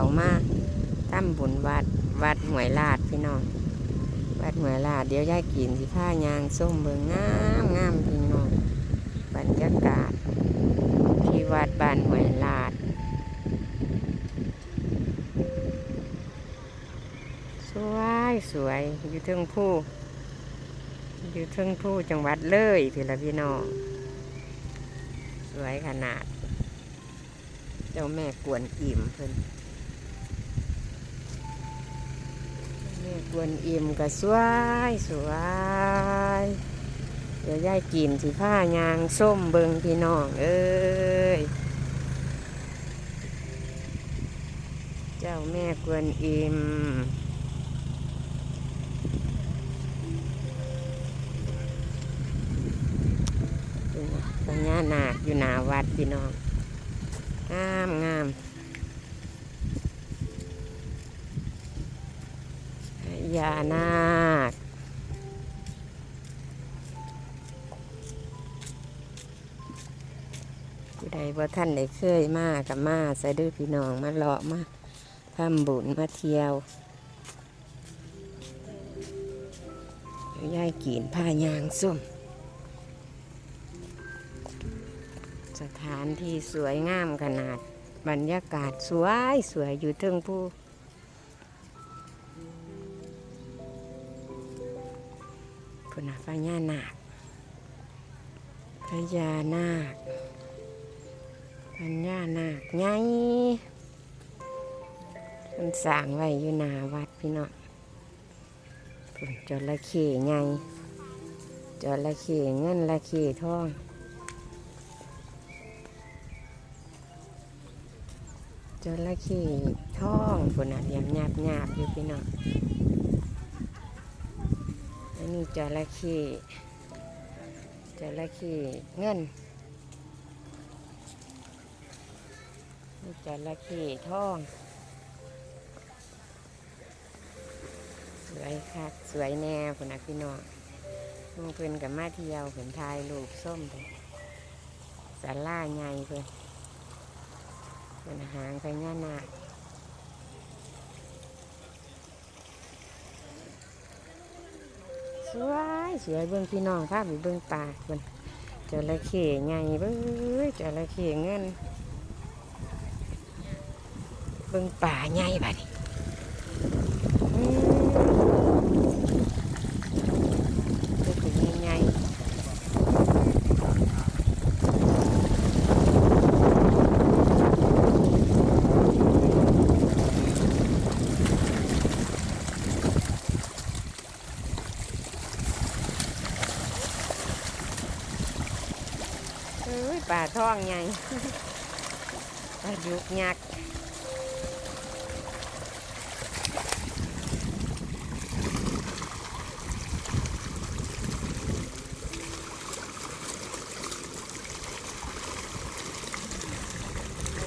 ามาตั้มบุญวยลาดพี่น้องวัดหวยลาดเดี๋ยวยายกินสิผ้ายางส้มเบิงงามงามพี่น้องบรรยากาศ ที่วัดบ้านหวยลาดสวยสวยอยู่เทิงผู้อยู่เทิงผู้จังหวัดเลยพี่ละพี่น้องสวยขนาด เจ้าแม่กวนอิ่มเพิ่น แม่กวนอิ่มก็สวยสวยเดี๋ยวยายกินสิผ้ายางส้มเบิงพี่น้องเอ้ยเจ้าแม่กวนอิ่มพญานาคอยู่หนาวัดพี่น้องงามงาม ญานาคผู้ใดว่าท่านได้เคยมากับมาใส่ด้วยพี่น้องมาเลาะมาทำบุญมาเที่ยวยวยายกีนผ้ายางส้ม สถานที่สวยงามขนาด บรรยากาศสวยสวยอยู่เทิงผู้ พุทธพญานาคพญานาคพญานาคไงมันสร้างไว้อยู่หน้าวัดพี่น้องจระเข้ไงจระเข้เงินระเข้ทองจระเข้ทองคนอะยังหยาบหยาบอยู่พี่น้อง อันนี้จระเข้จระเข้เงินนี่จระเข้ทอง สวยค่ะสวยแน่คนน่ะพี่น้องหมู่เพิ่อนกับมาเที่ยวเพิ่อนถ่ายรูปส้มไปสาล่าใหญ่เพิ่อนเป็นหางพญานาค สวยสวยเบื้องพี่น้องภาพเบื้องป่าคนจระเข้ไงเบ้ยจระเข้เงินเบื้องป่าใหญ่บัดนี้อืมตัวถึงใหญ่เอ้ย ป่าท่องไงปลาดุกยักษ์